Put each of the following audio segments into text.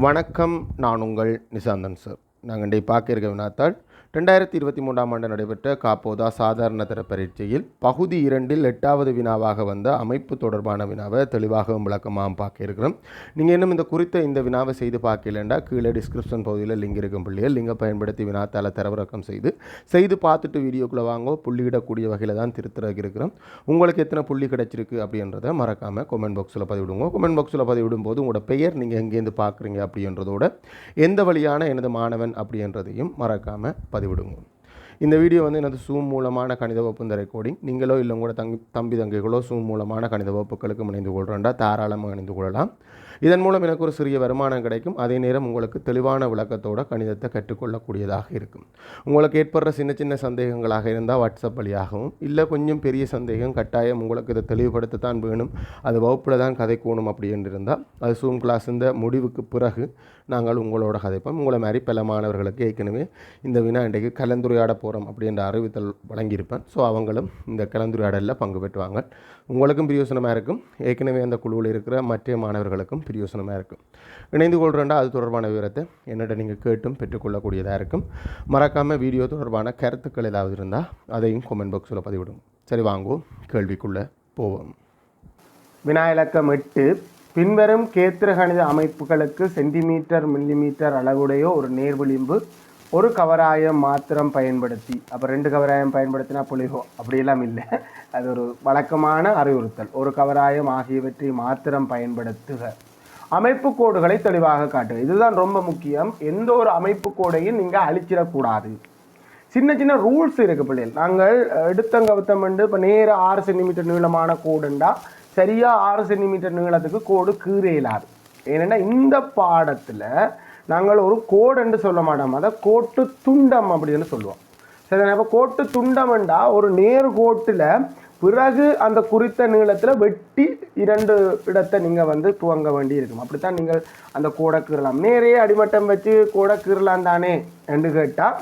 வணக்கம். நான் உங்கள் நிசாந்தன் சார். நாங்கள் இன்றைக்கு பார்க்க இருக்க வினாத்தாள் ரெண்டாயிரத்தி இருபத்தி மூன்றாம் ஆண்டு நடைபெற்ற காப்போதா சாதாரண தர பரீட்சையில் பகுதி இரண்டில் எட்டாவது வினாவாக வந்த அமைப்பு தொடர்பான வினாவை தெளிவாகவும் விளக்கமாகவும் பார்க்க இருக்கிறோம். நீங்கள் இன்னும் இந்த குறித்த இந்த வினாவை செய்து பார்க்கலண்டா? கீழே டிஸ்கிரிப்ஷன் பகுதியில் லிங்க் இருக்கும் பிள்ளைகள். லிங்கை பயன்படுத்தி வினாத்தால் தரவிறக்கம் செய்து செய்து பார்த்துட்டு வீடியோக்குள்ளே வாங்கோ. புள்ளியிடக்கூடிய வகையில் தான் திருத்தராக இருக்கிறோம். உங்களுக்கு எத்தனை புள்ளி கிடச்சிருக்கு அப்படின்றத மறக்காமல் கமெண்ட் பாக்ஸில் பதிவிடுங்க. கொமெண்ட் பாக்ஸில் பதிவிடும் போது உங்களோட பெயர் நீங்கள் எங்கேருந்து பார்க்குறீங்க அப்படின்றதோட எந்த வழியான எனது மாணவன் அப்படின்றதையும் மறக்காமல் பதிவிடுங்க. இந்த வீடியோ வந்து எனது சூம் மூலமான கணித வகுப்பு இந்த ரெக்கார்டிங் நீங்களோ இல்லை உங்களோட தங்கி தம்பி தங்கைகளோ சூம் மூலமான கணித வகுப்புகளுக்கு இணைந்து கொள்கிறேன்டா தாராளமாக இணைந்து கொள்ளலாம். இதன் மூலம் எனக்கு ஒரு சிறிய வருமானம் கிடைக்கும். அதே நேரம் உங்களுக்கு தெளிவான விளக்கத்தோட கணிதத்தை கற்றுக்கொள்ளக்கூடியதாக இருக்கும். உங்களுக்கு ஏற்படுற சின்ன சின்ன சந்தேகங்களாக இருந்தால் வாட்ஸ்அப் வழியாகவும் இல்லை கொஞ்சம் பெரிய சந்தேகம் கட்டாயம் உங்களுக்கு இதை தெளிவுபடுத்தத்தான் வேணும் அது வகுப்பில் தான் கதைக்கோணும் அப்படின்னு இருந்தால் அது சூம் கிளாஸ் இந்த முடிவுக்கு பிறகு நாங்கள் உங்களோட கதைப்போம். உங்களை மாதிரி பல மாணவர்களுக்கு ஏற்கனவே இந்த வினா இன்றைக்கு கலந்துரையாட போகிறோம் அப்படின்ற அறிவித்தல் வழங்கியிருப்பேன். ஸோ அவங்களும் இந்த கலந்துரையாடலில் பங்கு பெற்றுவாங்க. உங்களுக்கும் பிரியோசனமாக இருக்கும். ஏற்கனவே அந்த குழுவில் இருக்கிற மற்ற மாணவர்களுக்கும் பிரியோசனமாக இருக்கும். இணைந்து கொள்கிறேன்டா அது தொடர்பான விவரத்தை என்னிட நீங்கள் கேட்டும் பெற்றுக்கொள்ளக்கூடியதாக இருக்கும். மறக்காமல் வீடியோ தொடர்பான கருத்துக்கள் ஏதாவது இருந்தால் அதையும் கமெண்ட் பாக்ஸில் பதிவிடும். சரி வாங்குவோம். கேள்விக்குள்ளே போவோம். வினாயிலக்கம் எட்டு பின்வரும் கேத்திர கணித அமைப்புகளுக்கு சென்டிமீட்டர் மில்லிமீட்டர் அளவுடைய ஒரு நேர்விளிம்பு ஒரு கவராயம் மாத்திரம் பயன்படுத்தி அப்போ ரெண்டு கவராயம் பயன்படுத்தினா புளிகோ அப்படியெல்லாம் இல்லை. அது ஒரு வழக்கமான அறிவுறுத்தல். ஒரு கவராயம் ஆகியவற்றை மாத்திரம் பயன்படுத்துக. அமைப்பு கோடுகளை தெளிவாக காட்டுக. இதுதான் ரொம்ப முக்கியம். எந்த ஒரு அமைப்பு கோடையும் நீங்கள் அழிச்சிடக்கூடாது. சின்ன சின்ன ரூல்ஸ் இருக்கு பிள்ளைகள். நாங்கள் எடுத்தங்கவுத்தம் வந்து இப்போ நேராக ஆறு சென்டிமீட்டர் நீளமான கோடுண்டா சரியாக ஆறு சென்டிமீட்டர் நீளத்துக்கு கோடு கீறே இல்லாது. ஏன்னா இந்த பாடத்தில் நாங்கள் ஒரு கோடுன்னு சொல்ல மாட்டோம். அதை கோட்டு துண்டம் அப்படின்னு சொல்லுவோம். சரி இப்போ கோட்டு துண்டம்ண்டா ஒரு நேர் கோட்டில் பிறகு அந்த குறித்த நீளத்தில் வெட்டி இரண்டு இடத்தை நீங்கள் வந்து துவங்க வேண்டி இருக்கும் அப்படித்தான் நீங்கள் அந்த கோடை கீறலாம். நேரே அடிமட்டம் வச்சு கோடை கீறலாம் தானே என்று கேட்டால்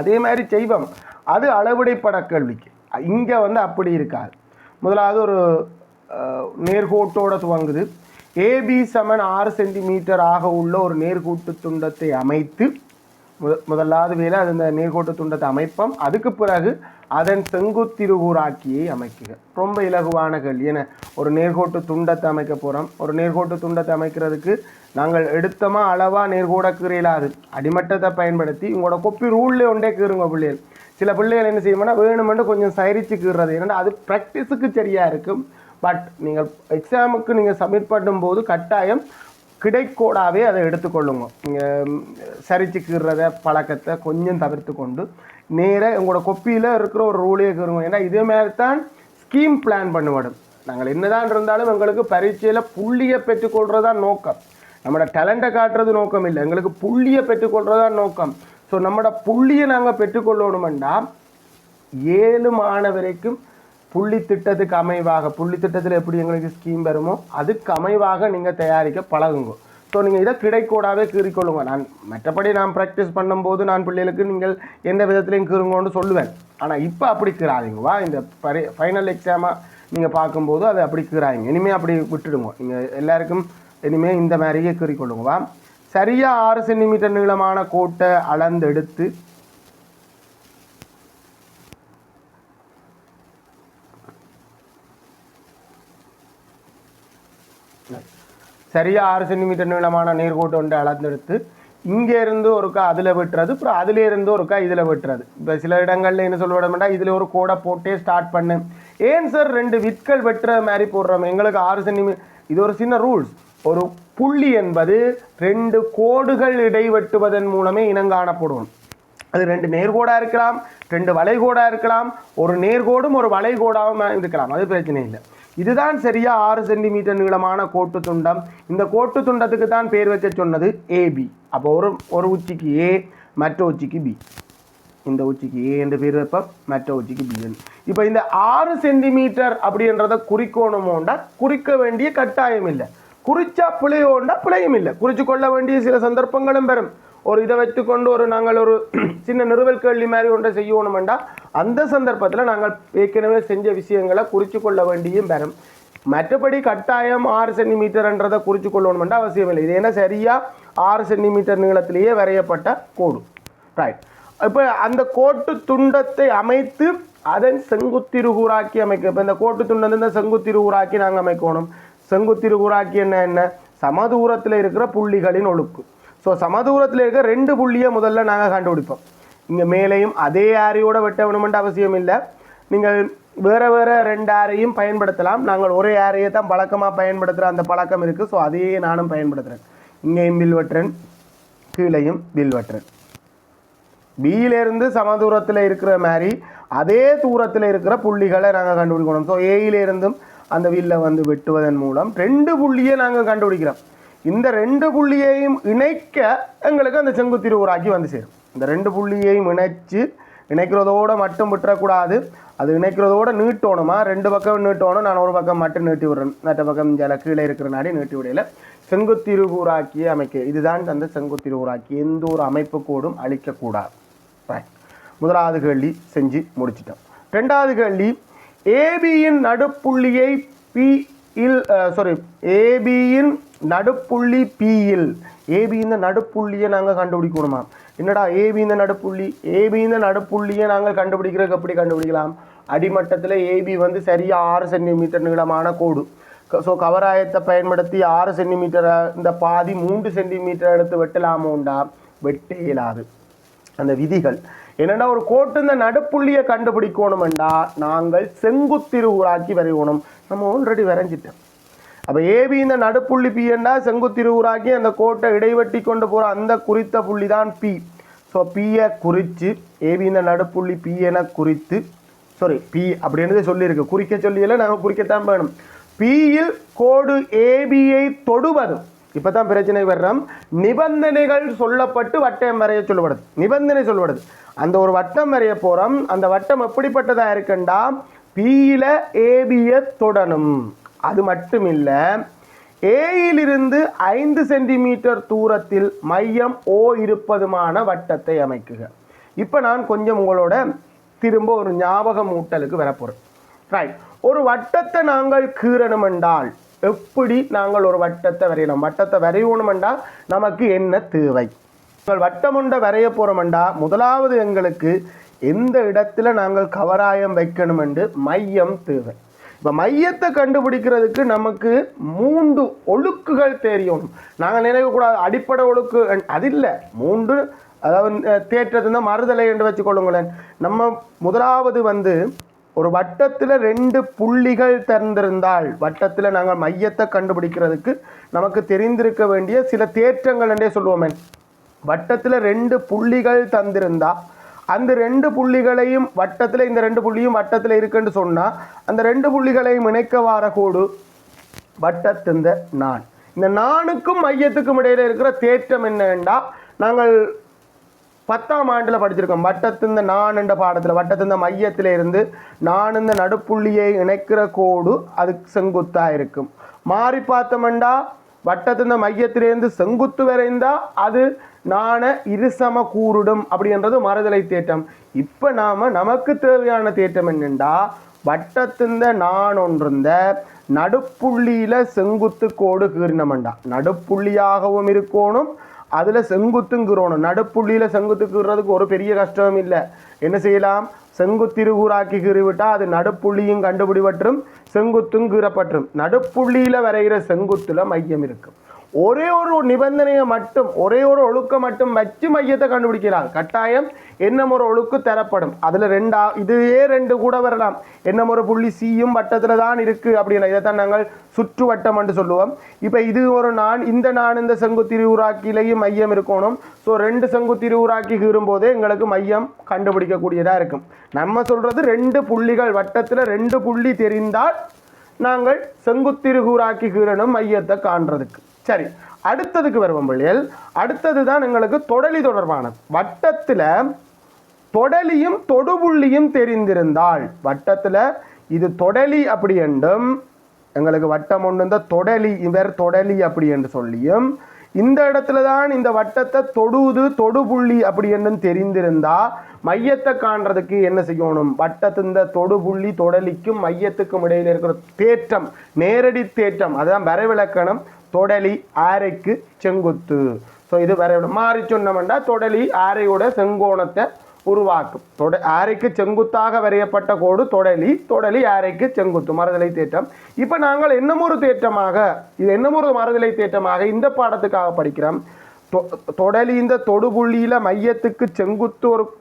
அதே மாதிரி செய்வோம். அது அளவிடைப்பட கேள்விக்கு. இங்கே வந்து அப்படி இருக்காது. முதலாவது ஒரு நேர்கோட்டோடு நேர்கோட்டோட துவங்குது. ஏபி சமன் ஆறு சென்டிமீட்டர் ஆக உள்ள ஒரு நேர்கூட்டு துண்டத்தை அமைத்து முத முதலாவது வேலை அது இந்த நேர்கோட்டு துண்டத்தை அமைப்போம். அதுக்கு பிறகு அதன் செங்குத்திருகூராக்கியை அமைக்குக. ரொம்ப இலகுவான கேள்வி. ஏன்னா ஒரு நேர்கோட்டு துண்டத்தை அமைக்க போகிறோம் ஒரு நேர்கோட்டு துண்டத்தை அமைக்கிறதுக்கு நாங்கள் எடுத்தமாக அளவாக நேர்கோட அது? அடிமட்டத்தை பயன்படுத்தி உங்களோட கொப்பி ரூல்லே ஒன்றே கீறுங்க பிள்ளைகள். சில பிள்ளைகள் என்ன செய்யணும்னா வேணுமென்று கொஞ்சம் சைரிச்சு கீறுறது. ஏன்னா அது ப்ராக்டிஸுக்கு சரியாக இருக்கும். பட் நீங்கள் எக்ஸாமுக்கு நீங்கள் சப்மிட் பண்ணும்போது கட்டாயம் கிடைக்கோடாவே அதை எடுத்துக்கொள்ளுங்க. நீங்கள் சரிச்சுக்கிறத பழக்கத்தை கொஞ்சம் தவிர்த்து கொண்டு நேராக உங்களோட கொப்பியில் இருக்கிற ஒரு ரூலே கீறுங்க ஏன்னா இதே மாதிரி தான் ஸ்கீம் பிளான் பண்ணுவோம் நாங்கள் என்னதான் இருந்தாலும் எங்களுக்கு பரீட்சையில் புள்ளியை பெற்றுக்கொள்றதுதான் நோக்கம். நம்மளோட டேலண்ட்டை காட்டுறது நோக்கம் இல்லை. எங்களுக்கு புள்ளியை பெற்றுக்கொள்றதுதான் நோக்கம். ஸோ நம்மளோட புள்ளியை நாங்கள் பெற்றுக்கொள்ளணுமெண்டா ஏழு மாணவரைக்கும் புள்ளி திட்டத்துக்கு அமைவாக புள்ளி திட்டத்தில் எப்படி எங்களுக்கு ஸ்கீம் வருமோ அதுக்கு அமைவாக நீங்கள் தயாரிக்க பழகுங்க. ஸோ நீங்கள் இதை கிடைக்கூடாவே கீறிக்கொள்ளுங்க. நான் மற்றபடி நான் ப்ராக்டிஸ் பண்ணும்போது நான் பிள்ளைகளுக்கு நீங்கள் எந்த விதத்துலையும் கீறுங்கன்னு சொல்லுவேன். ஆனால் இப்போ அப்படி கீறாதீங்கவா இந்த பரி ஃபைனல் எக்ஸாமாக நீங்கள் பார்க்கும்போது அதை அப்படி கீறாதீங்க. இனிமேல் அப்படி விட்டுடுங்க. நீங்கள் எல்லாருக்கும் இனிமேல் இந்த மாதிரியே கீறிக்கொள்ளுங்கவா சரியாக ஆறு சென்டிமீட்டர் நீளமான கோட்டை அளந்தெடுத்து சரியாக ஆறு சென்டிமீட்டர் நீளமான நேர்கோட்டு ஒன்று அளந்தெடுத்து இங்கேருந்து ஒருக்கா அதில் வெட்டுறது அப்புறம் அதிலேருந்து ஒருக்கா இதில் வெட்டுறது. இப்போ சில இடங்களில் என்ன சொல்லுவிடமாட்டா இதில் ஒரு கோடை போட்டே ஸ்டார்ட் பண்ணு. ஏன் சார் ரெண்டு விற்கள் வெட்டுற மாதிரி போடுறோம்? எங்களுக்கு ஆறு சென்டிமீட்டர் இது ஒரு சின்ன ரூல்ஸ் ஒரு புள்ளி என்பது ரெண்டு கோடுகள் இடைவெட்டுவதன் மூலமே இனங்காணப்படும். அது ரெண்டு நேர்கோடாக இருக்கலாம் ரெண்டு வளைகோடாக இருக்கலாம் ஒரு நேர்கோடும் ஒரு வளைகோடாகவும் இருக்கலாம் அது பிரச்சனை இல்லை. இதுதான் சரியா ஆறு சென்டிமீட்டர் நீளமான கோட்டு துண்டம். இந்த கோட்டு துண்டத்துக்கு தான் பேர் வைக்க சொன்னது ஏபி அப்போ ஒரு ஒரு உச்சிக்கு ஏ மற்ற உச்சிக்கு பி இந்த உச்சிக்கு ஏ என்று பேர் வைப்போம் மற்ற உச்சிக்கு பி இப்போ இந்த ஆறு சென்டிமீட்டர் அப்படின்றத குறிக்கணுமோண்டா குறிக்க வேண்டிய கட்டாயம் இல்லை. குறிச்சா பிழையோண்டா பிழையும் இல்லை. குறிச்சு கொள்ள வேண்டிய சில சந்தர்ப்பங்களும் பெறும். ஒரு இதை வைத்துக்கொண்டு ஒரு நாங்கள் ஒரு சின்ன நிறுவல் கேள்வி மாதிரி ஒன்றை செய்யணுமெண்டா அந்த சந்தர்ப்பத்தில் நாங்கள் ஏற்கனவே செஞ்ச விஷயங்களை குறித்து கொள்ள வேண்டியும் பெறும். மற்றபடி கட்டாயம் ஆறு சென்டிமீட்டர்ன்றதை குறித்து கொள்ளணுமெண்டா அவசியம் இல்லை. இது ஏன்னா சரியாக ஆறு சென்டிமீட்டர் நீளத்திலேயே வரையப்பட்ட கோடு. ரைட் இப்போ அந்த கோட்டு துண்டத்தை அமைத்து அதன் செங்குத்திருகூறாக்கி அமைக்க இப்போ இந்த கோட்டு துண்டத்தை இந்த செங்குத்திருகூறாக்கி நாங்கள் அமைக்கணும். செங்குத்திருகூறாக்கி என்ன என்ன? சமதூரத்தில் இருக்கிற புள்ளிகளின் ஒழுக்கு. ஸோ சமதூரத்தில் இருக்கிற ரெண்டு புள்ளியை முதல்ல நாங்கள் கண்டுபிடிப்போம். இங்கே மேலேயும் அதே ஆரியோடு வெட்ட வேணுமென்ற அவசியம் இல்லை. நீங்கள் வேறு வேறு ரெண்டு ஆரையும் பயன்படுத்தலாம். நாங்கள் ஒரே ஆரையை தான் பழக்கமாக பயன்படுத்துகிற அந்த பழக்கம் இருக்குது ஸோ அதையே நானும் பயன்படுத்துகிறேன் இங்கேயும் வில் வெட்டுறேன் கீழேயும் வில் வெட்டுறேன். பியிலேருந்து சம தூரத்தில் இருக்கிற மாதிரி அதே தூரத்தில் இருக்கிற புள்ளிகளை நாங்கள் கண்டுபிடிக்கணும். ஸோ ஏயிலேருந்தும் அந்த வில்லை வந்து வெட்டுவதன் மூலம் ரெண்டு புள்ளியை நாங்கள் கண்டுபிடிக்கிறோம். இந்த ரெண்டு புள்ளியையும் இணைக்க எங்களுக்கு அந்த செங்குத்திருவுராக்கி வந்து சேரும். இந்த ரெண்டு புள்ளியையும் இணைச்சு இணைக்கிறதோடு மட்டும் விட்டுறக்கூடாது. அது இணைக்கிறதோட நீட்டோணுமா? ரெண்டு பக்கம் நீட்டோணும் நான் ஒரு பக்கம் மட்டும் நீட்டி விடுறேன். மற்ற பக்கம் ஜல கீழே இருக்கிற நாடி நீட்டி விடையில செங்குத்திருகூராக்கியை அமைக்க. இதுதான் அந்த செங்குத்திருகூராக்கி எந்த ஒரு அமைப்பு கோடும் அழிக்கக்கூடாது. Right. முதலாவது கேள்வி செஞ்சு முடிச்சிட்டோம். ரெண்டாவது கேள்வி ஏபியின் நடுப்புள்ளியை பி இல் சாரி ஏபியின் நடுப்புள்ளி பியில் ஏபி இந்த நடுப்புள்ளியை நாங்கள் கண்டுபிடிக்கணுமா? என்னடா ஏபி இந்த நடுப்புள்ளி? ஏபி இந்த நடுப்புள்ளியை நாங்கள் கண்டுபிடிக்கிறதுக்கு எப்படி கண்டுபிடிக்கலாம்? அடிமட்டத்தில் ஏபி வந்து சரியாக ஆறு சென்டிமீட்டர் நீளமான கோடு. ஸோ கவராயத்தை பயன்படுத்தி ஆறு சென்டிமீட்டர் இந்த பாதி மூன்று சென்டிமீட்டர் எடுத்து வெட்டலாமோண்டா? வெட்ட இயலாது. அந்த விதிகள். என்னடா ஒரு கோட்டு இந்த நடுப்புள்ளியை கண்டுபிடிக்கணுமெண்டா? நாங்கள் செங்குத்திருவுராக்கி வரையணும். நம்ம ஆல்ரெடி வரைஞ்சிட்டோம். அப்போ ஏபி இந்த நடுப்புள்ளி பிஎண்டா செங்குத்திருவுராக்கி அந்த கோட்டை இடைவெட்டி கொண்டு போகிற அந்த குறித்த புள்ளி தான் பி ஸோ பியை குறித்து ஏபி இந்த நடுப்புள்ளி பி என குறித்து சாரி பி அப்படின்றதே சொல்லியிருக்கு. குறிக்க சொல்லியில் நாங்கள் குறிக்கத்தான் வேணும். பியில் கோடு ஏபியை தொடுவது. இப்போ தான் பிரச்சனை வர்றோம். நிபந்தனைகள் சொல்லப்பட்டு வட்டம் வரைய சொல்லப்படுது நிபந்தனை சொல்லப்படுது அந்த ஒரு வட்டம் வரைய போகிறோம் அந்த வட்டம் எப்படிப்பட்டதாக இருக்குண்டா? பியில் ஏபியை தொடணும். அது மட்டும் இல்லை ஏயிலிருந்து ஐந்து சென்டிமீட்டர் தூரத்தில் மையம் ஓ இருப்பதுமான வட்டத்தை அமைக்குக. இப்போ நான் கொஞ்சம் உங்களோட திரும்ப ஒரு ஞாபகம் ஊட்டலுக்கு வரப்போகிறேன் ரைட் ஒரு வட்டத்தை நாங்கள் கீறணும் என்றால் எப்படி நாங்கள் ஒரு வட்டத்தை வரையணும் வட்டத்தை வரையணும் என்றால் நமக்கு என்ன தேவை? நாங்கள் வட்டம் ஒன்றை வரைய போகிறோம்டா முதலாவது எங்களுக்கு எந்த இடத்துல நாங்கள் கவராயம் வைக்கணும் என்று மையம் தேவை. இப்போ மையத்தை கண்டுபிடிக்கிறதுக்கு நமக்கு மூன்று ஒழுக்குகள் தெரியும். நாங்கள் நினைக்கக்கூடாது அடிப்படை ஒழுக்கு அது இல்லை மூன்று அதாவது தேற்றத்து தான் மறுதலை என்று வச்சுக்கொள்ளுங்களேன். நம்ம முதலாவது வந்து ஒரு வட்டத்தில் ரெண்டு புள்ளிகள் திறந்திருந்தால் வட்டத்தில் நாங்கள் மையத்தை கண்டுபிடிக்கிறதுக்கு நமக்கு தெரிந்திருக்க வேண்டிய சில தேற்றங்கள் என்றே சொல்லுவோமே வட்டத்தில் ரெண்டு புள்ளிகள் தந்திருந்தால் அந்த ரெண்டு புள்ளிகளையும் வட்டத்தில் இந்த ரெண்டு புள்ளியும் வட்டத்தில் இருக்குன்னு சொன்னால் அந்த ரெண்டு புள்ளிகளையும் இணைக்க வார கோடு வட்டத்திந்த நான். இந்த நானுக்கும் மையத்துக்கும் இடையில இருக்கிற தேற்றம் என்னன்னா நாங்கள் பத்தாம் ஆண்டில் படிச்சிருக்கோம். வட்டத்திந்த நான் என்ற பாடத்தில் வட்டத்திந்த மையத்தில் இருந்து நான் இந்த நடுப்புள்ளியை இணைக்கிற கோடு அதுக்கு செங்குத்தாக இருக்கும். மாறி பார்த்தோம்டா வட்டத்தின் மையத்திலேருந்து செங்குத்து வரைந்தால் அது நாண இருசம கூறுடும் அப்படின்றது மறுதலை தேட்டம் இப்போ நாம் நமக்கு தேவையான தேற்றம் என்னென்றா வட்டத்திந்த நான் ஒன்றிருந்த நடுப்புள்ளியில் செங்குத்து கோடு கீறினமண்டா நடுப்புள்ளியாகவும் இருக்கணும் அதில் செங்குத்துங்கிறோணும் நடுப்புள்ளியில் செங்குத்துக்குறதுக்கு ஒரு பெரிய கஷ்டம் இல்லை. என்ன செய்யலாம்? செங்குத்திருகூராக்கி கீறிவிட்டா அது நடுப்புள்ளியும் கண்டுபிடிவற்றும் செங்குத்தும் கீறப்பற்றும். நடுப்புள்ளியில் வரைகிற செங்குத்தில் மையம் இருக்கும். ஒரே ஒரு நிபந்தனையை மட்டும் ஒரே ஒரு ஒழுக்க மட்டும் வச்சு மையத்தை கண்டுபிடிக்கலாம். கட்டாயம் என்ன ஒரு ஒழுக்கு தரப்படும். அதில் ரெண்டா இதுவே ரெண்டு கூட வரலாம். என்ன ஒரு புள்ளி சியும் வட்டத்தில் தான் இருக்குது அப்படின்னா இதைத்தான் நாங்கள் சுற்று வட்டம் என்று சொல்லுவோம். இப்போ இது ஒரு நான் இந்த நான் இந்த செங்குத்திருவுராக்கிலையும் மையம் இருக்கணும். ஸோ ரெண்டு செங்குத்திருவுராக்கி கீறும்போதே எங்களுக்கு மையம் கண்டுபிடிக்கக்கூடியதாக இருக்கும். நம்ம சொல்கிறது ரெண்டு புள்ளிகள் வட்டத்தில் ரெண்டு புள்ளி தெரிந்தால் நாங்கள் செங்குத்திருகூராக்கி கீறணும் மையத்தை காண்றதுக்கு. சரி அடுத்ததுக்கு வருவோம் பிள்ளைகள் அடுத்தது தான் எங்களுக்கு தொடலி தொடர்பானது. வட்டத்தில் தொடலியும் தொடுபுள்ளியும் தெரிந்திருந்தால் வட்டத்தில் இது தொடலி அப்படி என்றும் எங்களுக்கு வட்டம் ஒன்று இந்த தொடலி இவர் தொடலி அப்படி என்று சொல்லியும் இந்த இடத்துல தான் இந்த வட்டத்தை தொடுது தொடுபுள்ளி அப்படி என்றும் தெரிந்திருந்தா மையத்தை காண்றதுக்கு என்ன செய்யணும்? வட்டத்திந்த தொடுபுள்ளி தொடலிக்கும் மையத்துக்கும் இடையில் இருக்கிற தேற்றம் நேரடி தேற்றம் அதுதான் வரைவிலக்கணம் தொடலி ஆரைக்கு செங்குத்து. ஸோ இது வரை மாறி சொன்னோம்னா தொடலி ஆரையோட செங்கோணத்தை உருவாக்கும். தொட ஆரைக்கு செங்குத்தாக வரையப்பட்ட கோடு தொடலி தொடலி ஆரைக்கு செங்குத்து மறுதலை தேற்றம். இப்போ நாங்கள் என்னமொரு தேற்றமாக இது என்னமொரு மறுதலை தேற்றமாக இந்த பாடத்துக்காக படிக்கிறோம். தொ- தொடலி இந்த தொடுபுள்ளியில் மையத்துக்கு செங்குத்து ஒரு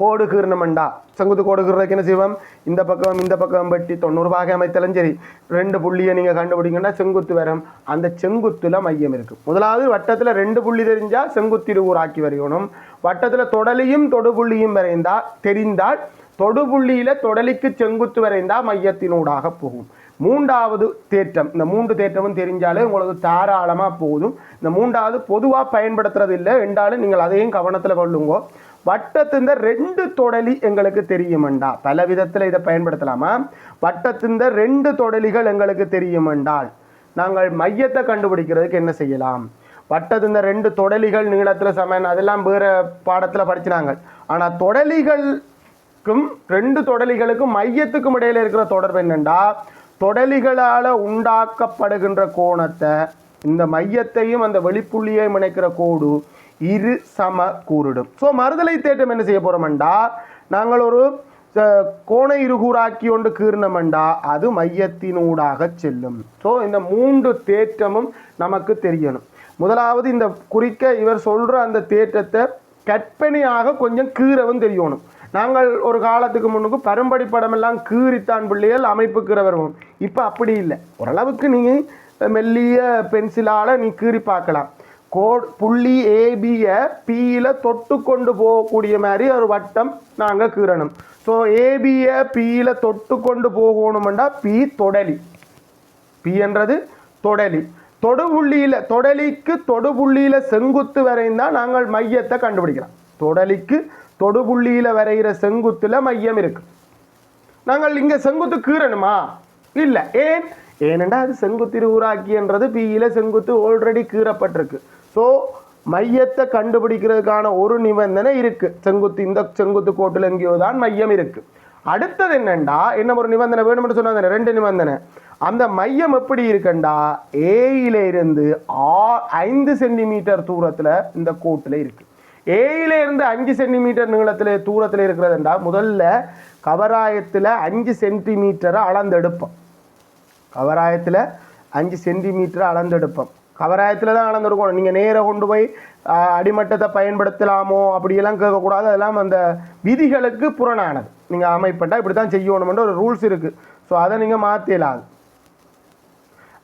கோடு கீர்ணமண்டா செங்குத்து கோடு கீர்றதுக்கு என்ன செய்வோம்? இந்த பக்கம் இந்த பக்கம் வெட்டி தொண்ணூறு பாகை அமைத்தாலும் சரி. ரெண்டு புள்ளியை நீங்கள் கண்டுபிடிங்கன்னா செங்குத்து வரும். அந்த செங்குத்தில் மையம் இருக்கும் முதலாவது வட்டத்தில் ரெண்டு புள்ளி தெரிஞ்சால் செங்குத்திருவூர் ஆக்கி வரையணும். வட்டத்தில் தொடலியும் தொடுபுள்ளியும் வரைந்தால் தெரிந்தால் தொடுபுள்ளியில் தொடலிக்கு செங்குத்து வரைந்தால் மையத்தினூடாக போகும். மூன்றாவது தேற்றம். இந்த மூன்று தேற்றமும் தெரிஞ்சாலே உங்களுக்கு தாராளமாக போதும். இந்த மூன்றாவது பொதுவாக பயன்படுத்துறது இல்லை என்றாலும் நீங்கள் அதையும் கவனத்தில் கொள்ளுங்க. வட்டத்தின் ரெண்டு தொடலி எங்களுக்கு தெரியுமெண்டா? பல விதத்தில் இதை பயன்படுத்தலாமா? வட்டத்தின் ரெண்டு தொடலிகள் எங்களுக்கு தெரியுமென்றால் நாங்கள் மையத்தை கண்டுபிடிக்கிறதுக்கு என்ன செய்யலாம்? வட்டத்தின் ரெண்டு தொடலிகள் நீளத்தில் சமன் அதெல்லாம் வேறு பாடத்தில் படிச்சினாங்க ஆனால் தொடலிகளுக்கும் ரெண்டு தொடலிகளுக்கும் மையத்துக்கும் இடையில இருக்கிற தொடர்பு என்னண்டா? தொடலிகளால் உண்டாக்கப்படுகின்ற கோணத்தை இந்த மையத்தையும் அந்த வெளிப்புள்ளியையும் இணைக்கிற கோடு இரு சம கூறிடும். ஸோ மறுதலை தேற்றம் என்ன செய்ய போறோம்டா நாங்கள் ஒரு கோணை கோண இருகூறாக்கி ஒன்று கீர்ணமண்டா அது மையத்தினூடாக செல்லும். ஸோ இந்த மூன்று தேற்றமும் நமக்கு தெரியணும். முதலாவது இந்த குறிக்க இவர் சொல்கிற அந்த தேற்றத்தை கற்பனையாக கொஞ்சம் கீறவும் தெரியணும். நாங்கள் ஒரு காலத்துக்கு முன்னுக்கு பரம்படி படமெல்லாம் கீறித்தான் பிள்ளைகள் அமைப்புக்கிற வருவோம் இப்போ அப்படி இல்லை. ஓரளவுக்கு நீங்கள் மெல்லிய பென்சிலால் நீ கீறி பார்க்கலாம். கோட் புள்ளி ஏபியை பியில் தொட்டு கொண்டு போகக்கூடிய மாதிரி ஒரு வட்டம் நாங்கள் கீறணும். ஸோ ஏபியை பியில் தொட்டு கொண்டு போகணுமெண்டா பி தொடலி. பி என்றது தொடலி. தொடுபுள்ளியில் தொடலிக்கு தொடுபுள்ளியில் செங்குத்து வரைந்தா நாங்கள் மையத்தை கண்டுபிடிக்கலாம். தொடலிக்கு தொடுபுள்ளியில் வரைகிற செங்குத்தில் மையம் இருக்கு. நாங்கள் இங்கே செங்குத்து கீறணுமா? இல்லை. ஏன்? ஏனெண்டா அது செங்குத்து உருவாக்கின்றது பியில செங்குத்து ஆல்ரெடி கீறப்பட்டிருக்கு. ஸோ மையத்தை கண்டுபிடிக்கிறதுக்கான ஒரு நிபந்தனை இருக்கு. செங்குத்து இந்த செங்குத்து கோட்டில் எங்கேயோ தான் மையம் இருக்கு. அடுத்தது என்னண்டா என்ன ஒரு நிபந்தனை வேணும்னு சொன்னாங்க ரெண்டு நிபந்தனை. அந்த மையம் எப்படி இருக்குண்டா ஏயில இருந்து ஆ ஐந்து சென்டிமீட்டர் தூரத்தில் இந்த கோட்டில் இருக்குது ஏயில இருந்து அஞ்சு சென்டிமீட்டர் நீளத்தில் தூரத்தில் இருக்கிறதுண்டா முதல்ல கவராயத்தில் அஞ்சு சென்டிமீட்டரை அளந்தெடுப்போம். கவராயத்தில் அஞ்சு சென்டிமீட்டரை அளந்தெடுப்போம். கவராயத்தில் தான் அளந்தெடுக்கணும். நீங்கள் நேராக கொண்டு போய் அடிமட்டத்தை பயன்படுத்தலாமோ அப்படியெல்லாம் கேட்கக்கூடாது. அதெல்லாம் அந்த விதிகளுக்கு புறணானது நீங்கள் அமைப்பட்டா இப்படி தான் செய்யணுமென்ற ஒரு ரூல்ஸ் இருக்குது ஸோ அதை நீங்கள் மாற்றலாது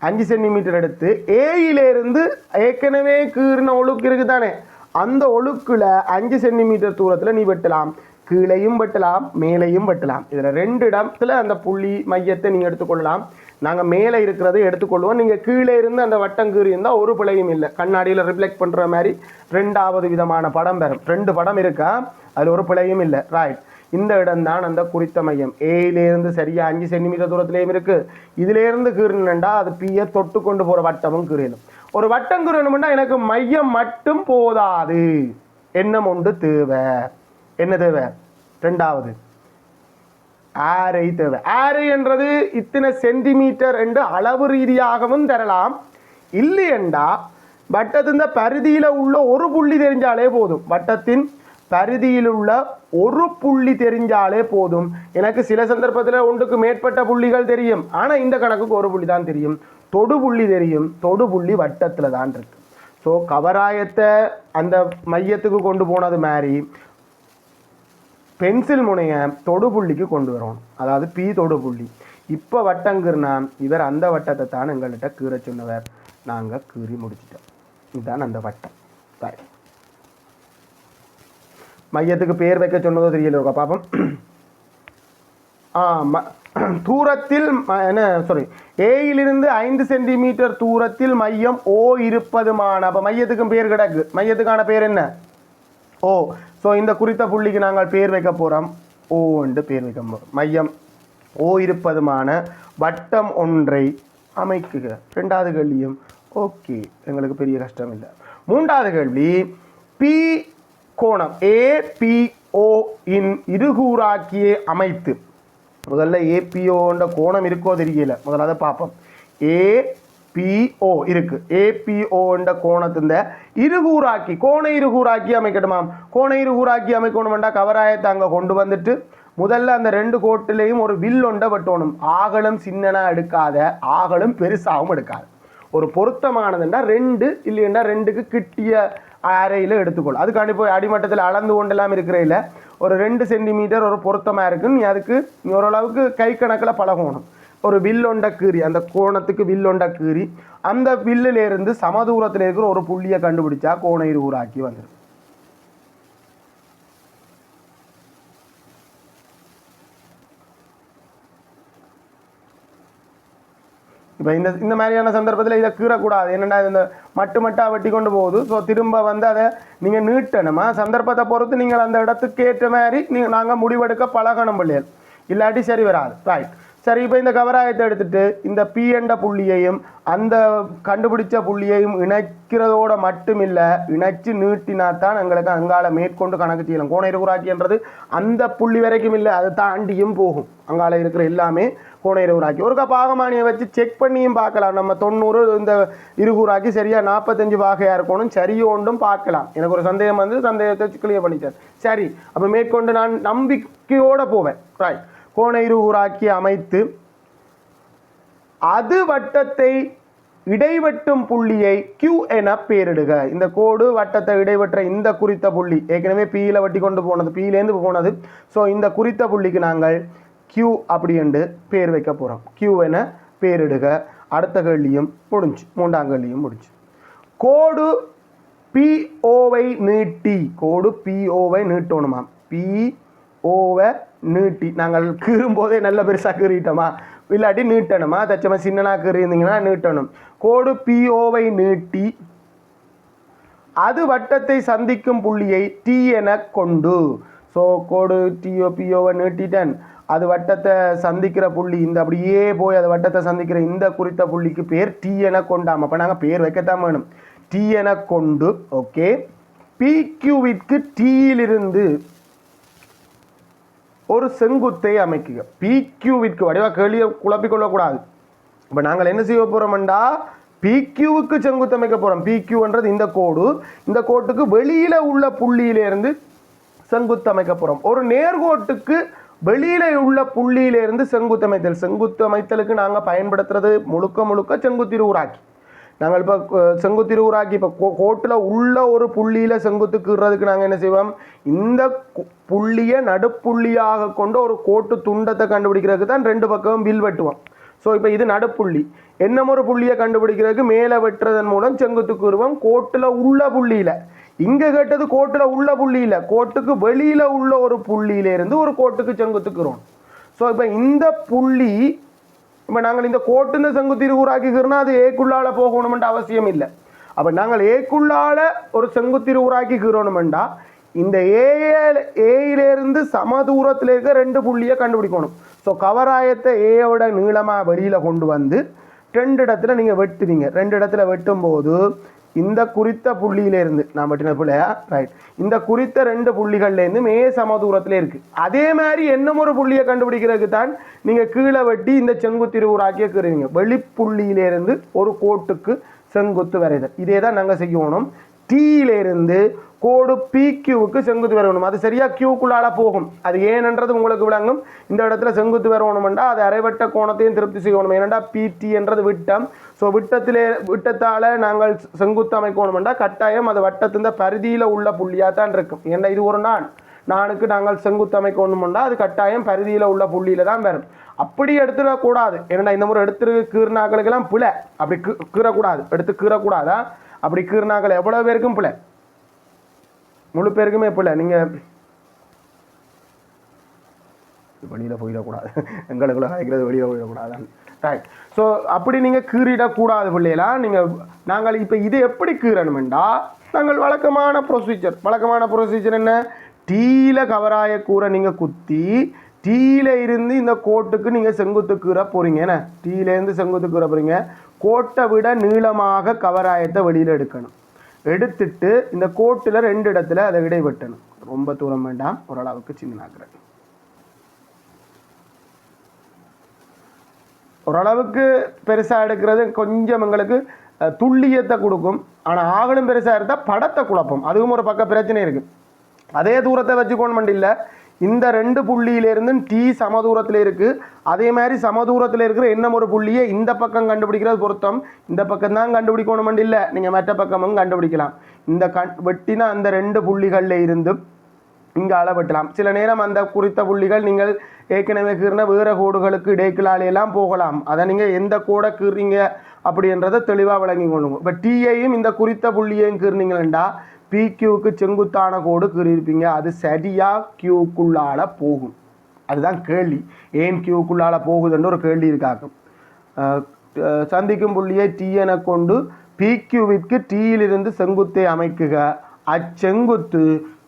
அஞ்சு சென்டிமீட்டர் எடுத்து ஏயிலேருந்து ஏற்கனவே கீறின ஒழுக்கு இருக்குது தானே அந்த ஒழுக்கில் அஞ்சு சென்டிமீட்டர் தூரத்தில் நீ வெட்டலாம். கீழையும் வெட்டலாம் மேலேயும் வெட்டலாம். இதில் ரெண்டு இடத்துல அந்த புள்ளி மையத்தை நீங்கள் எடுத்துக்கொள்ளலாம். நாங்கள் மேலே இருக்கிறதை எடுத்துக்கொள்வோம். நீங்கள் கீழே இருந்து அந்த வட்டம் கீறி இருந்தால் ஒரு பிழையும் இல்லை. கண்ணாடியில் ரிஃப்ளெக்ட் பண்ணுற மாதிரி ரெண்டாவது விதமான படம் பெறும் ரெண்டு படம் இருக்கா? அதில் ஒரு பிழையும் இல்லை. ரைட் இந்த இடம்தான் அந்த குறித்த மையம். ஏயிலேருந்து சரியாக அஞ்சு சென்டிமீட்டர் தூரத்துலேயும் இருக்குது இதிலேருந்து கீறினண்டா அது பியை தொட்டு கொண்டு போகிற வட்டமும் கீறிடும். ஒரு வட்டம் கீறணும்னா எனக்கு மையம் மட்டும் போதாது. எண்ணம் ஒன்று தேவை. என்ன தேவை? ரெண்டாவது. ஆரை தேவை. ஆரை என்றது இத்தனை சென்டிமீட்டர் என்று அளவு ரீதியாகவும் தரலாம். இல்லையெண்டா வட்டத்தின் பரிதியில் உள்ள ஒரு புள்ளி தெரிஞ்சாலே போதும். வட்டத்தின் பரிதியில் உள்ள ஒரு புள்ளி தெரிஞ்சாலே போதும். எனக்கு சில சந்தர்ப்பத்தில் ஒன்றுக்கு மேற்பட்ட புள்ளிகள் தெரியும். ஆனால் இந்த கணக்குக்கு ஒரு புள்ளி தான் தெரியும். தொடுபுள்ளி தெரியும். தொடுபுள்ளி வட்டத்தில் தான் இருக்கு. ஸோ கவராயத்தை அந்த மையத்துக்கு கொண்டு போனது மாதிரி பென்சில் முனைய தொடுபுள்ளிக்கு கொண்டு வரணும். அதாவது பி தொடுபுள்ளி. இப்போ வட்டங்கிறனா இவர் அந்த வட்டத்தை தான் எங்கள்கிட்ட கீற சொன்னவர். நாங்கள் கீறி முடிச்சிட்டோம். இதுதான் அந்த வட்டம். Right. மையத்துக்கு பேர் வைக்க சொன்னதோ தெரியல இருக்கா பாப்போம். ஆ ம- தூரத்தில் என்ன சாரி ஏயிலிருந்து ஐந்து சென்டிமீட்டர் தூரத்தில் மையம் ஓ இருப்பதுமான அப்போ மையத்துக்கும் பேர் கிடக்கு. மையத்துக்கான பேர் என்ன? ஓ ஸோ இந்த குறித்த புள்ளிக்கு நாங்கள் பேர் வைக்க போகிறோம் ஓ என்று பேர் வைக்க போகிறோம் மையம் ஓ இருப்பதுமான வட்டம் ஒன்றை அமைக்குக. ரெண்டாவது கேள்வியும் ஓகே எங்களுக்கு பெரிய கஷ்டம் இல்லை. மூன்றாவது கேள்வி பி கோணம் ஏ பிஓ இன் இருகூறாக்கியே அமைத்து முதல்ல ஏபிஓன்ற கோணம் இருக்கோ தெரியல. முதல்ல அதை பார்ப்போம். ஏபிஓ இருக்கு. ஏபிஓன்ற கோணத்தின் இருகூறாக்கி கோண இருகூறாக்கி அமைக்கணுமாம் கோண இருகூறாக்கி அமைக்கணுமெண்டா கவராயத்தை அங்கே கொண்டு வந்துட்டு முதல்ல அந்த ரெண்டு கோட்டிலையும் ஒரு வில் ஒன்றை வெட்டணும். ஆகலும் சின்னனா எடுக்காத ஆகலும் பெருசாகவும் எடுக்காது. ஒரு பொருத்தமானதுண்டா ரெண்டு இல்லைன்னா ரெண்டுக்கு கிட்டிய அறையில் எடுத்துக்கொள். அதுக்காண்டி போய் அடிமட்டத்தில் அளந்து கொண்டெல்லாம் இருக்கிறையில் ஒரு ரெண்டு சென்டிமீட்டர் ஒரு பொருத்தமாக இருக்குன்னு நீ அதுக்கு நீ ஓரளவுக்கு கை கணக்கில் பழகணும். ஒரு வில்லொண்ட கீறி அந்த கோணத்துக்கு வில்லொண்ட கீறி அந்த வில்லிலேருந்து சமதூரத்தில் இருக்கிற ஒரு புள்ளியை கண்டுபிடிச்சா கோண ஊராக்கி வந்துடும் இப்போ இந்த இந்த மாதிரியான சந்தர்ப்பத்தில் இதை கீறக்கூடாது. என்னென்னா இந்த மட்டு மட்டாக வெட்டி கொண்டு போகுது. ஸோ திரும்ப வந்து அதை நீங்கள் நீட்டணுமா? சந்தர்ப்பத்தை பொறுத்து நீங்கள் அந்த இடத்துக்கு ஏற்ற மாதிரி நீங்கள் நாங்கள் முடிவெடுக்க பழகணும் பிள்ளைகள். இல்லாட்டி சரி வராது. ரைட் சரி இப்போ இந்த கவராயத்தை எடுத்துட்டு இந்த பி என்ற புள்ளியையும் அந்த கண்டுபிடிச்ச புள்ளியையும் இணைக்கிறதோட மட்டும் இல்லை இணைச்சு நீட்டினா தான் எங்களுக்கு அங்கால மேற்கொண்டு கணக்கு செய்யலாம். கோண இருகுறாக்கின்றது அந்த புள்ளி வரைக்கும் இல்லை அதை தாண்டியும் போகும். அங்கால இருக்கிற எல்லாமே கோண ஒருக்கா பாகமானியை வச்சு செக் பண்ணியும் பார்க்கலாம். நம்ம தொண்ணூறு இந்த இருகூராக்கி சரியா நாற்பத்தஞ்சு பாகையாக இருக்கணும் சரியோண்டும் பார்க்கலாம். எனக்கு ஒரு சந்தேகம் வந்து சந்தேகத்தை வச்சு கிளியர் பண்ணிட்டேன். சரி அப்போ மேற்கொண்டு நான் நம்பிக்கையோட போவேன். ரைட் கோணை இருகூறாக்கி அமைத்து அது வட்டத்தை இடைவெட்டும் புள்ளியை கியூ என பெயரிடுக. இந்த கோடு வட்டத்தை இடைவெற்ற இந்த குறித்த புள்ளி. ஏற்கனவே பியில வட்டி கொண்டு போனது பியிலேருந்து போனது. ஸோ இந்த குறித்த புள்ளிக்கு நாங்கள் கியூ அப்படி என்று பேர் வைக்க போகிறோம் Q என பேரிடுக. அடுத்த கேள்வியும் முடிஞ்சு. மூன்றாம் கேள்வியும் முடிஞ்சு. கோடு பிஓவை நீட்டி. கோடு பிஓவை நீட்டணுமா பிஓவை நீட்டி. நாங்கள் கீறும்போதே நல்ல பெருசாக கீறிட்டோமா? இல்லாட்டி நீட்டணுமா? தச்சமா சின்னனாக கீறியிருந்தீங்கன்னா நீட்டணும். கோடு பிஓவை நீட்டி அது வட்டத்தை சந்திக்கும் புள்ளியை டி என கொண்டு. ஸோ கோடு டிஓ பிஓவை நீட்டிட்டேன். அது வட்டத்தை சந்திக்கிற புள்ளி இந்த அப்படியே போய் அது வட்டத்தை சந்திக்கிற இந்த குறித்த புள்ளிக்கு பேர் டி என கொண்டாம். அப்போ நாங்கள் பேர் வைக்கத்தான் வேணும். டி என கொண்டு ஓகே. பிக்யூவிற்கு டீயிலிருந்து ஒரு செங்குத்தை அமைக்குக. பிக்யூவிற்கு வடிவாக கேள்வியை குழப்பிக்கொள்ளக்கூடாது இப்போ நாங்கள் என்ன செய்ய போகிறோம்டா பிக்யூவுக்கு செங்குத்து அமைக்க போகிறோம் பிக்யூன்றது இந்த கோடு. இந்த கோட்டுக்கு வெளியில் உள்ள புள்ளியிலேருந்து செங்குத்து அமைக்க போகிறோம் ஒரு நேர்கோட்டுக்கு வெளியில உள்ள புள்ளியிலிருந்து செங்குத்து அமைத்தல் செங்குத்து அமைத்தலுக்கு நாங்கள் பயன்படுத்துறது முழுக்க முழுக்க செங்குத்திரு உராக்கி நாங்கள் இப்போ செங்குத்திரு உராக்கி இப்போ கோட்டில் உள்ள ஒரு புள்ளியில் செங்குத்து கீறதுக்கு நாங்கள் என்ன செய்வோம்? இந்த கு- புள்ளியை நடுப்புள்ளியாக கொண்டு ஒரு கோட்டு துண்டத்தை கண்டுபிடிக்கிறதுக்கு தான் ரெண்டு பக்கமும் வில் வெட்டுவோம். ஸோ இப்போ இது நடுப்புள்ளி. என்னமோ ஒரு புள்ளியை கண்டுபிடிக்கிறதுக்கு? மேலே வெட்டுறதன் மூலம் செங்குத்து கூறுவோம் கோட்டில் உள்ள புள்ளியில். இங்கே கேட்டது கோட்டில் உள்ள புள்ளியில். கோட்டுக்கு வெளியில் உள்ள ஒரு புள்ளியிலேருந்து ஒரு கோட்டுக்கு செங்குத்துக்குறோம் ஸோ இப்போ இந்த புள்ளி இப்போ நாங்கள் இந்த கோட்டுன்னு இந்த செங்குத்திரு உருவாக்கிக்கிறோம்னா அது ஏக்குள்ளால் போகணுமென்ற அவசியம் இல்லை. அப்போ நாங்கள் ஏக்குள்ளால் ஒரு செங்குத்திரு உருவாக்கிக்கிறோணுமெண்டா இந்த ஏல ஏயிலேருந்து சம தூரத்தில் இருக்க ரெண்டு புள்ளியை கண்டுபிடிக்கணும். ஸோ கவராயத்தை ஏயோட நீளமாக வெளியில் கொண்டு வந்து ரெண்டு இடத்துல நீங்கள் வெட்டுவீங்க. ரெண்டு இடத்துல வெட்டும்போது இந்த குறித்த புள்ளியிலேருந்து நான் வெட்டின பிள்ளையா ரைட் இந்த குறித்த ரெண்டு புள்ளிகள்லேருந்து மே சம தூரத்தில் இருக்குது அதே மாதிரி என்ன ஒரு புள்ளியை கண்டுபிடிக்கிறதுக்கு தான் நீங்கள் கீழே வெட்டி இந்த செங்குத்திரு உராக்கிய கீறுவீங்க. வெளிப்புள்ளியிலேருந்து ஒரு கோட்டுக்கு செங்குத்து வரைதல். இதே தான் நாங்கள் செய்யணும். டீயிலிருந்து கோடு பிக்யூவுக்கு செங்குத்து வரணும் அது சரியா கியூக்குள்ளால போகும். அது ஏனென்றது உங்களுக்கு விளங்கும். இந்த இடத்துல செங்குத்து வரணுமெண்டா அது அரைவட்ட கோணத்தையும் திருப்தி செய்யணும். ஏனென்றா பிடி என்றது விட்டம். ஸோ விட்டத்திலே விட்டத்தால் நாங்கள் செங்குத்து அமைக்கணுமெண்டா கட்டாயம் அது வட்டத்தின் பரிதியில் உள்ள புள்ளியாக தான் இருக்கும். ஏன்னா இது ஒரு நாள்? நானுக்கு நாங்கள் செங்குத்து அமைக்கணுமெண்டா அது கட்டாயம் பரிதியில் உள்ள புள்ளியில் தான் வரும். அப்படி எடுத்துடக்கூடாது ஏன்னா இந்த முறை எடுத்து கீறினாக்களுக்கெல்லாம் பிழை. அப்படி கீ- கீறக்கூடாது. எடுத்து கீறக்கூடாதா? அப்படி கீர்னாக்கள் எவ்வளோ பேருக்கும் பிள்ளை முழு பேருக்குமே பிள்ளை நீங்கள் வெளியில் போயிடக்கூடாது. எங்களுக்குள்ள அழைக்கிறது வெளியில் போயிடக்கூடாது ரைட் ஸோ அப்படி நீங்கள் கீறிடக்கூடாது பிள்ளைகளா? நீங்கள் நாங்கள் இப்போ இது எப்படி கீறணுமெண்டா? நாங்கள் வழக்கமான ப்ரொசீஜர் வழக்கமான ப்ரொசீஜர் என்ன? டீல கவராய கூரை நீங்கள் குத்தி டீல இருந்து இந்த கோட்டுக்கு நீங்கள் செங்குத்து கீற போகிறீங்க என்ன? டீலேருந்து செங்குத்து கீரை போகிறீங்க கோட்டை விட நீளமாக கவராயத்தை வெளியில் எடுக்கணும். எடுத்துட்டு இந்த கோட்டில் ரெண்டு இடத்துல அதை இடைவெட்டணும். ரொம்ப தூரம் வேண்டாம் ஓரளவுக்கு சின்னாக்குறேன் ஓரளவுக்கு பெருசாக எடுக்கிறது கொஞ்சம் எங்களுக்கு துல்லியத்தை கொடுக்கும். ஆனால் ஆகலும் பெருசாக இருந்தால் படத்தை குழப்பம். அதுவும் ஒரு பக்க பிரச்சனை இருக்குது அதே தூரத்தை வச்சுக்கோணும் இல்லை. இந்த ரெண்டு புள்ளியிலேருந்தும் டி சமதூரத்தில் இருக்குது அதே மாதிரி சமதூரத்தில் இருக்கிற இன்னும் ஒரு புள்ளியை இந்த பக்கம் கண்டுபிடிக்கிறது பொருத்தம். இந்த பக்கம் தான் கண்டுபிடிக்கணும் இல்லை. நீங்கள் மற்ற பக்கமும் கண்டுபிடிக்கலாம். இந்த கண் வெட்டின அந்த ரெண்டு புள்ளிகளில் இருந்தும் இங்கே அளவெட்டலாம். சில நேரம் அந்த குறித்த புள்ளிகள் நீங்கள் ஏற்கனவே கீறின வேறு கோடுகளுக்கு இடைக்கிலாலையெல்லாம் போகலாம். அதை நீங்கள் எந்த கோடை கீறீங்க அப்படின்றத தெளிவாக விளங்கி கொள்ளுங்க. இப்போ டீயையும் இந்த குறித்த புள்ளியையும் கீறினீங்களா பிக்யூக்கு செங்குத்தான கோடு கீறியிருப்பீங்க. அது சரியாக கியூக்குள்ளால் போகும். அதுதான் கேள்வி. ஏன் கியூக்குள்ளால் போகுதுன்னு ஒரு கேள்வி இருக்காக்கும். சந்திக்கும் புள்ளியை டி என கொண்டு பிக்யூவிற்கு டீயிலிருந்து செங்குத்தை அமைக்குக. அச்செங்குத்து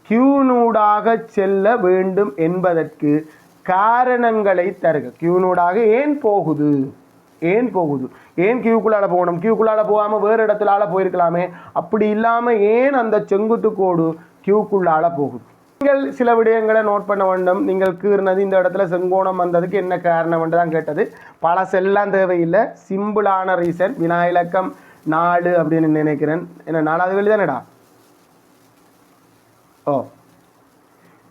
கியூனூடாக செல்ல வேண்டும் என்பதற்கு காரணங்களை தருக. கியூனூடாக ஏன் போகுது? ஏன் போகுது? ஏன் கியூக்குள்ளால போகணும்? கியூக்குள்ளால போகாமல் வேறு இடத்துலால போயிருக்கலாமே? அப்படி இல்லாமல் ஏன் அந்த செங்குத்து கோடு கியூக்குள்ளால போகுது? நீங்கள் சில விடயங்களை நோட் பண்ண வேண்டும். நீங்கள் கீர்னது இந்த இடத்துல செங்கோணம் வந்ததுக்கு என்ன காரணம் என்று தான் கேட்டது. பழசெல்லாம் தேவையில்லை. சிம்பிளான ரீசன் வினா இலக்கம் நாலு அப்படின்னு நினைக்கிறேன். என்ன நாலாவது வெளி தானேடா? ஓ.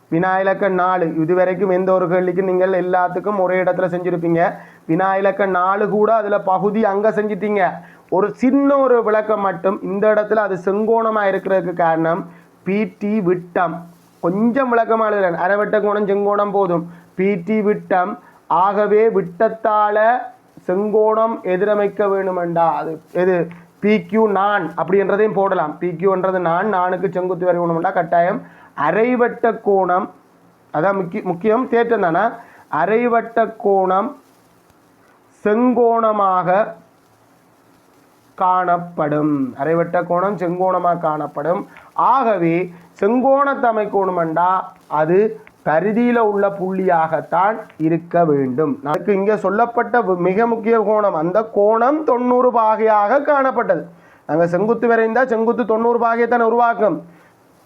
வினா இலக்கம் நாலு இதுவரைக்கும் எந்த ஒரு கேள்விக்கும் நீங்கள் எல்லாத்துக்கும் ஒரே இடத்துல செஞ்சுருப்பீங்க. வினா இலக்கம் நாலு கூட அதில் பகுதி அங்கே செஞ்சிட்டீங்க. ஒரு சின்ன ஒரு விளக்கம் மட்டும் இந்த இடத்துல அது செங்கோணமாக இருக்கிறதுக்கு காரணம் பிடி விட்டம். கொஞ்சம் விளக்கமாக எழுதுறேன். அரைவட்ட கோணம் செங்கோணம் போதும். பிடி விட்டம். ஆகவே விட்டத்தால் செங்கோணம் எதிரமைக்க வேணுமெண்டா? அது எது? பிக்யூ நான் அப்படின்றதையும் போடலாம். பிக்யூன்றது நான் நானுக்கு செங்குத்து வரை வேணுமெண்டா? கட்டாயம். அரைவட்ட கோணம் அதான் முக்கிய முக்கியம் தேற்றம் தானே? அரைவட்ட கோணம் செங்கோணமாக காணப்படும். அரைவட்ட கோணம் செங்கோணமாக காணப்படும். ஆகவே செங்கோணத்தமை அமைக்கணுமெண்டா அது பரிதியில் உள்ள புள்ளியாகத்தான் இருக்க வேண்டும். நமக்கு இங்கே சொல்லப்பட்ட மிக முக்கிய கோணம் அந்த கோணம் தொண்ணூறு பாகையாக காணப்பட்டது. நாங்கள் செங்குத்து விரைந்தால் செங்குத்து தொண்ணூறு பாகையத்தான் உருவாக்கும்.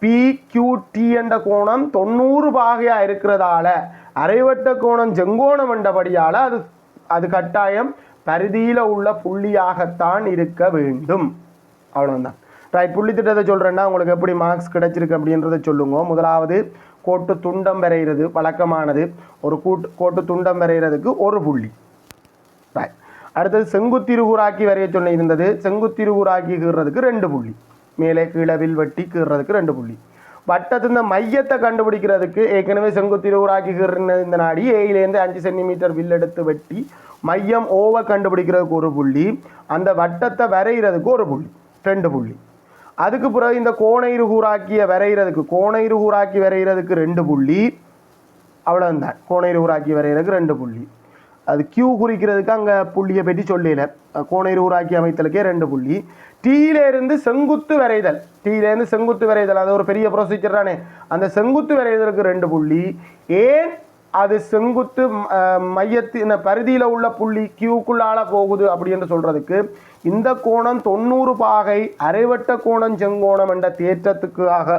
பிக்யூடி என்ற கோணம் தொண்ணூறு பாகையாக இருக்கிறதால அரைவட்ட கோணம் செங்கோணம் என்றபடியால் அது அது கட்டாயம் பரிதியில் உள்ள புள்ளியாகத்தான் இருக்க வேண்டும். அவ்வளோதான் ரைட் புள்ளி திட்டத்தை சொல்கிறேன்னா உங்களுக்கு எப்படி மார்க்ஸ் கிடைச்சிருக்கு அப்படின்றத சொல்லுங்க. முதலாவது கோட்டு துண்டம் வரைகிறது வழக்கமானது. ஒரு கூட்டு கோட்டு துண்டம் வரைகிறதுக்கு ஒரு புள்ளி. ரைட் அடுத்தது செங்குத்திருகூராக்கி வரைய சொன்ன இருந்தது. செங்குத்திருகூராக்கி கீறதுக்கு ரெண்டு புள்ளி. மேலே கீழவில் வெட்டி கீறதுக்கு ரெண்டு புள்ளி. வட்டத்தின் மையத்தை கண்டுபிடிக்கிறதுக்கு ஏற்கனவே செங்குத்திருகூராக்கி கீறின இந்த நாடி ஏயிலேருந்து அஞ்சு சென்டிமீட்டர் வில் எடுத்து வெட்டி மையம் ஓவை கண்டுபிடிக்கிறதுக்கு ஒரு புள்ளி அந்த வட்டத்தை வரைகிறதுக்கு ஒரு புள்ளி ரெண்டு புள்ளி. அதுக்கு பிறகு இந்த கோணைருகூராக்கிய வரைகிறதுக்கு கோணைருகூராக்கி வரைகிறதுக்கு ரெண்டு புள்ளி. அவ்வளோதான் கோணையில் ஊராக்கி வரைகிறதுக்கு ரெண்டு புள்ளி. அது கியூ குறிக்கிறதுக்கு அங்கே புள்ளியை பற்றி சொல்லல. கோணையில் ஊராக்கி அமைத்தலுக்கே ரெண்டு புள்ளி. டீலேருந்து செங்குத்து வரைதல். டீலேருந்து செங்குத்து வரைதல் அது ஒரு பெரிய ப்ரொசீஜர் தானே. அந்த செங்குத்து வரைதலுக்கு ரெண்டு புள்ளி. ஏன் அது செங்குத்து மையத்தின் பரிதியில் உள்ள புள்ளி கியூக்குள்ளால போகுது அப்படின்னு சொல்கிறதுக்கு இந்த கோணம் தொண்ணூறு பாகை அரைவட்ட கோணம் செங்கோணம் என்ற தேற்றத்துக்காக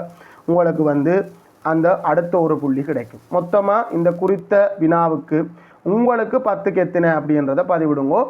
உங்களுக்கு வந்து அந்த அடுத்த ஒரு புள்ளி கிடைக்கும். மொத்தமாக இந்த குறித்த வினாவுக்கு உங்களுக்கு பத்துக்கு எத்தனை அப்படின்றத பதிவிடுங்கோ.